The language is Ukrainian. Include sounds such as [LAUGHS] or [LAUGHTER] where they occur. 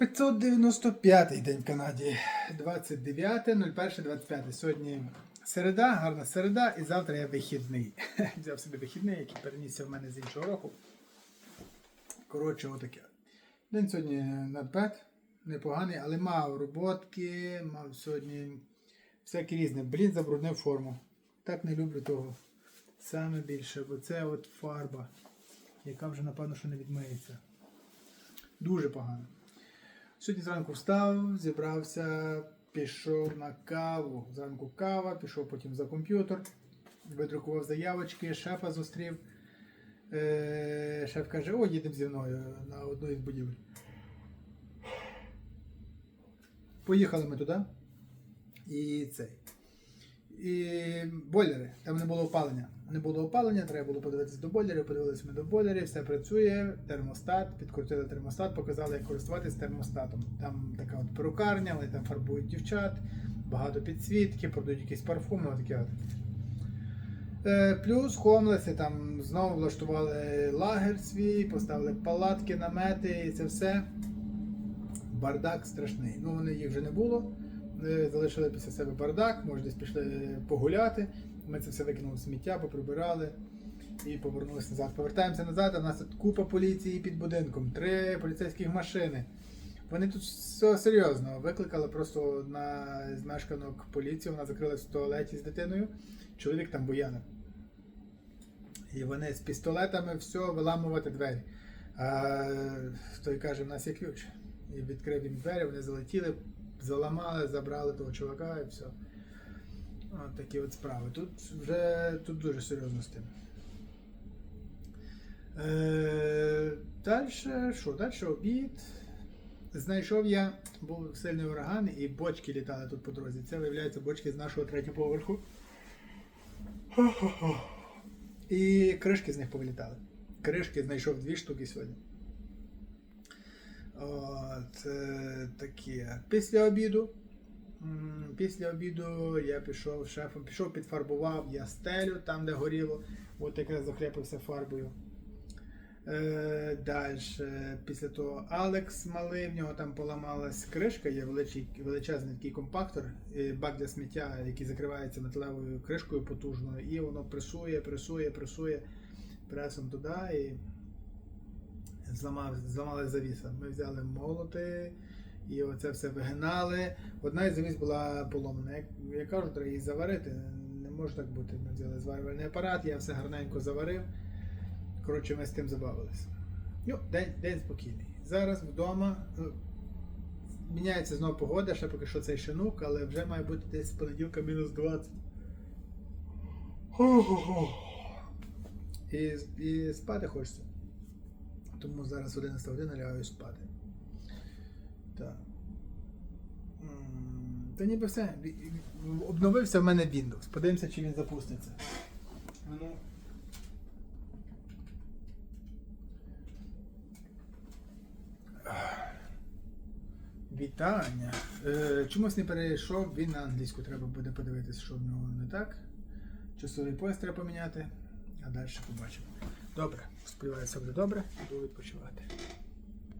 595 день в Канаді. 29.01.25. Сьогодні середа, гарна середа, і завтра я вихідний. [LAUGHS] Взяв собі вихідний, який перенісся в мене з іншого року. Коротше, отаке. День сьогодні надбет, непоганий, але мав роботки, мав сьогодні всяке різне. Блін, забруднив форму. Так не люблю того. Саме більше, бо це от фарба, яка вже, напевно, що не відмиється. Дуже погано. Сьогодні зранку встав, зібрався, пішов на каву. Зранку кава, пішов потім за комп'ютер, видрукував заявочки, шефа зустрів. Е, шеф каже, о, їдемо зі мною на одну із будівель. Поїхали ми туди. І цей. І бойлери. Там не було опалення. Не було опалення, треба було подивитися до бойлерів, подивилися ми до бойлерів, все працює, термостат, підкрутили термостат, показали, як користуватися термостатом. Там така от перукарня, вони там фарбують дівчат, багато підсвітки, продають якісь парфуми, отаке от. Е, Плюс хомлеси там знову влаштували лагер свій, поставили палатки, намети і це все. Бардак страшний. Ну, вони їх вже не було. Е, Залишили після себе бардак, може десь пішли погуляти. Ми це все викинули в сміття, поприбирали і повернулися назад. Повертаємося назад, а в нас тут купа поліції під будинком, три поліцейських машини. Вони тут все серйозно. Викликали просто на з мешканок поліцію, вона закрилась в туалеті з дитиною. Чоловік там буянив. І вони з пістолетами все виламувати двері. А той каже, в нас є ключ. І відкрив їм двері, вони залетіли, заламали, забрали того чувака і все. От такі от справи. Тут вже тут дуже серйозно з тим. Е, далі, що? Далі обід. Знайшов я, був сильний ураган і бочки літали тут по дорозі. Це виявляється бочки з нашого третього поверху. І кришки з них повилітали. Кришки знайшов дві штуки сьогодні. От, е, такі. Після обіду. Після обіду я пішов шефом, пішов, підфарбував я стелю там, де горіло. От якраз захляпився фарбою. Е, Далі, після того Алекс малий, в нього там поламалась кришка, є величий, величезний такий компактор, е, бак для сміття, який закривається металевою кришкою потужною, і воно пресує, пресує, пресує пресом туди і зламав, зламали завіса. Ми взяли молоти і оце все вигинали. Одна із завіс була поломана. Як я кажу, треба її заварити. Не може так бути. Ми взяли зварювальний апарат, я все гарненько заварив. Коротше, ми з тим забавилися. Ну, день, день спокійний. Зараз вдома. ну, Міняється знову погода, ще поки що цей шинук, але вже має бути десь з понеділка мінус 20. І, і спати хочеться. Тому зараз 11 година лягаю спати. Так. Та ніби все. Обновився в мене Windows. Подивимося, чи він запуститься. Ну, Вітання. Е, чомусь не перейшов, він на англійську треба буде подивитися, що в нього не так. Часовий пояс треба поміняти, а далі побачимо. Добре, сподіваюся, буде добре, буду відпочивати.